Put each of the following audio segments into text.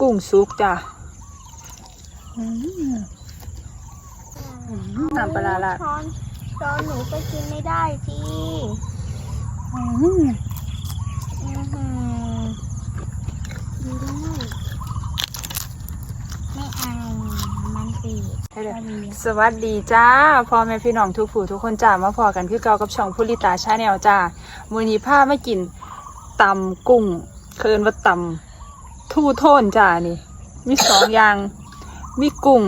กุ้งซุปจ้ะอืมน้ำปลาร้าราดช้อนช้อนหนูก็กินไม่ได้สิอืมอือหือไม่ได้ไม่เอามันปิดให้เลยสวัสดีจ้าพ่อแม่พี่น้องทุกผู้ทุกคนจ้ามาพอกันคือเก่ากับช่องพุริตาชาแนลจ้ามือนี้พาไม่กินตำกุ้งเคินว่าตำ ทู่โทนจ้านี่ มีสองอย่าง มีกุ้ง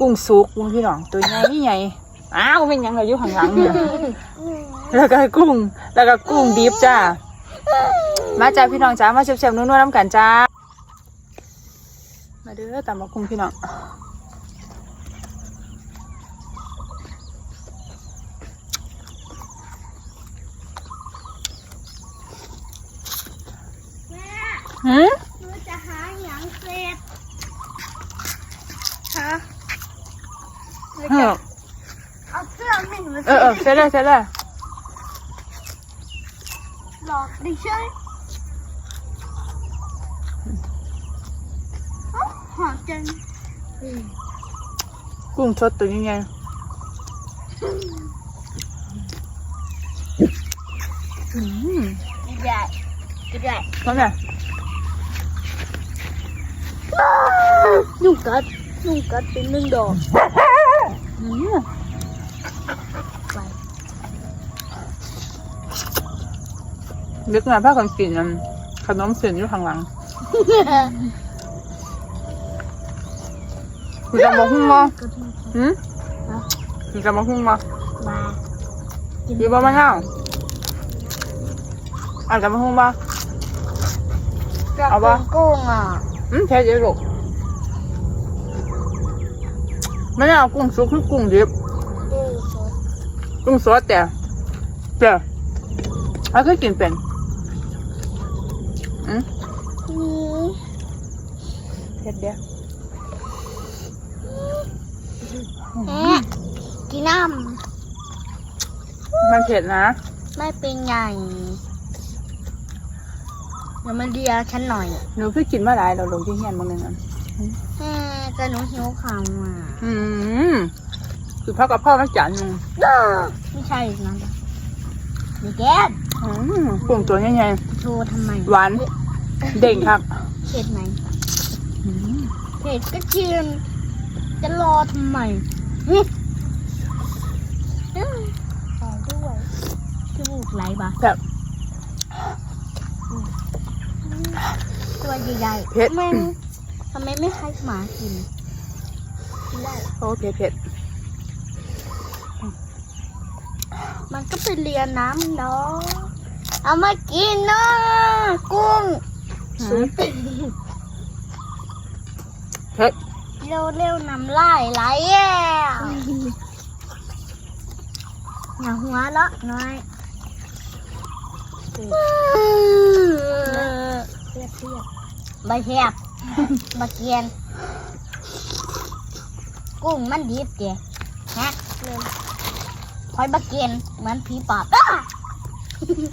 กุ้งซุกมึงพี่น้องตัวใหญ่นี่ใหญ่อ้าวเป็นยังเราอยู่ข้างหลังเนี่ยแล้วก็กุ้ง แล้วก็กุ้งดิบจ้ามาจ้าพี่น้องจ้ามาเชฟๆนุ่นๆน้ำกันจ้ามาเด้อตามมากุ้งพี่น้องแม่ หืม หนูจะหาหยังเสร็จฮะหนู เอ จะ อ เอาเสื้อ หนึ่งมาเออเออเสร็จแล้วเสร็จแล้วห นึกมาพากันกินอันขนมเส้นอยู่ข้างหลังคุณจะมาหุ้งมาหืมคุณจะมาหุ้งมามาอยู่บ้านมะนาวอ่านจะมาหุ้งมาเอาปะกุ้งอะอืมแค่เดียวลูกไม่ได้เอากุ้งซุปคือกุ้งดิบกุ้งสดกุ้งสดแต่แต่เขาเคยกินเป็น อืมนี่เผ็ดเดียวแม่กินน้มันเผ็ดนะำไม่เป็นไงเดี๋ยวมันเดียวฉันหน่อยหนูเพิ่งกินมาหลายเราลงที่เฮียนบางนึงอะแม่แต่หนูหิวข้าวอะอืมคือพ่อกับพ่อมาจานหนึงไม่ใช่นะ นี่แกนอืมกุ้งตัวใหญ่โชว์ทำไมๆหวานเด้งครับเผ็ดไหมอืมเผ็ดก็เชียนจะรอทำไมหึอืมต่อด้วยจมูกไหลปะแบบตัวใหญ่ๆเผ็ดมันทำไมไม่ให้หมากินกินได้ โอ้เผ็ดเผ็ด มันก็ไปเรียนน้ำเนาะเอามากินเนาะกุ้งอืมเผ็ดเร็วเร็วๆน้ำลายไหลอะอย่าหัวเราะน้อยเทียบเทียบใบเทียบใบเกียน กุ้งมันดิบเจ๊ฮะ คอยบะเกียนเหมือนผีปอบอ้า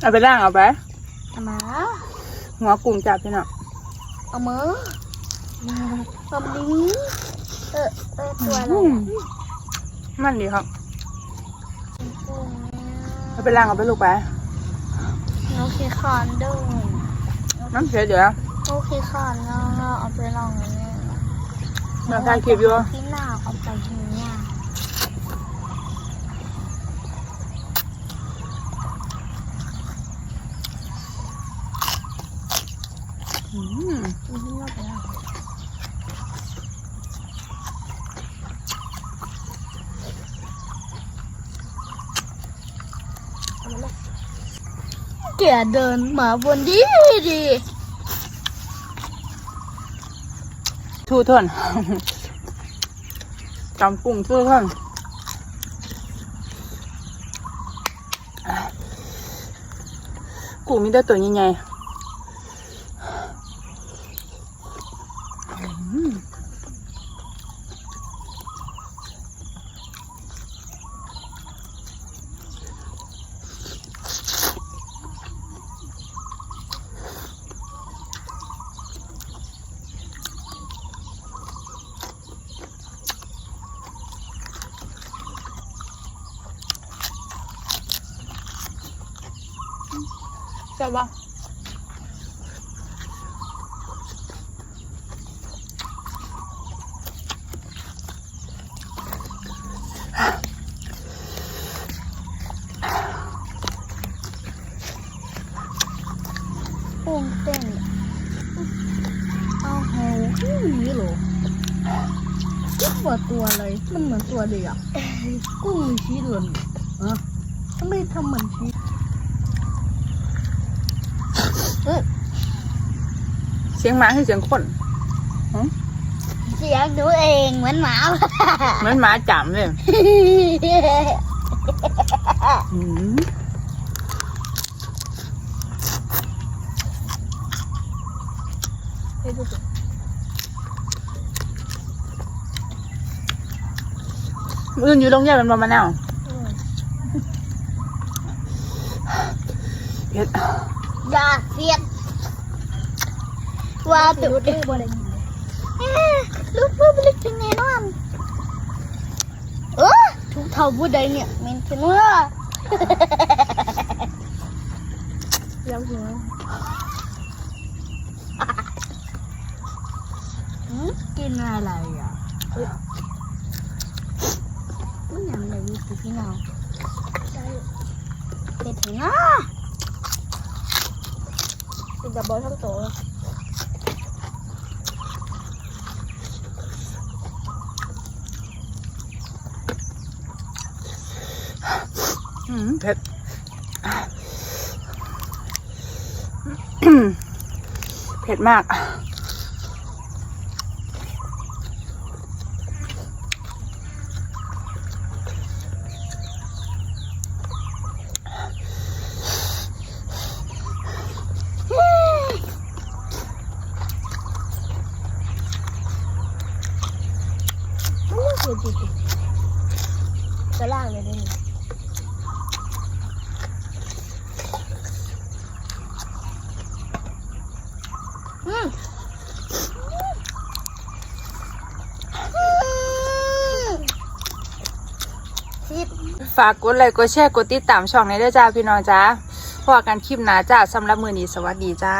เอาไปล่างเอาไปเอามาหัวกุ้งจับพี่น้องเอามือตบนี้ เออเออตัวอะไรอืมอะมันดีครับกุ้งเอาไปล่างเอาไปลูกไปโอเคคอนเดินน้ำเผ็ดเดี๋ยวโอเคคอนเนาะเอาไปลองอันนี้เราถ่ายคลิปอยู่ พี่หน้าเอาไปทีเนี้ย อืมพี่หน้าไปแล้วแกเดินมาบนดีดี ทูทน จำกุ้งทูทนกุ้งมีแต่ตัวใหญ่ๆอืม จะบ่กุ้งเต้นเอาโหกุ้งนี้เหรอกุ้งเหมือนตัวอะไรมันเหมือนตัวเดียวกุ้งมีชีสเหรอฮะทำไมทำเหมือนชีสเอ้ย เสียงหมาคือเสียงคนเสียงดูเองเหมือนหมาเหมือนหมาจามเลยอืมให้ดูสิอื่นอยู่โรงเรียนมันบ่มะนาวอืมเฮ็ดอย่าเสียดว่าตุดลูกบ่ได้ยินเลยเอ๊ะลูกบ่ได้ กินแน่นอนเออทุกเท่าผู้ใดเนี่ยเมนเทนเนอร์ยังหัวหืมกินอะไรอะเอ้ยมันยังไงมีสิพี่น้องเป็ดถึงอะ เป็นดับบอลทั้งโตว อืม เผ็ดเผ็ดมากมันยังเกิดจริงๆจะล่างเลยได้ไหมอืมชิด ฝากกดไลค์กดแชร์กดติดตามช่องในเด้อจ้าพี่น้องจ้าพอกันคลิปหน้าจ้าสำหรับมือนี้สวัสดีจ้า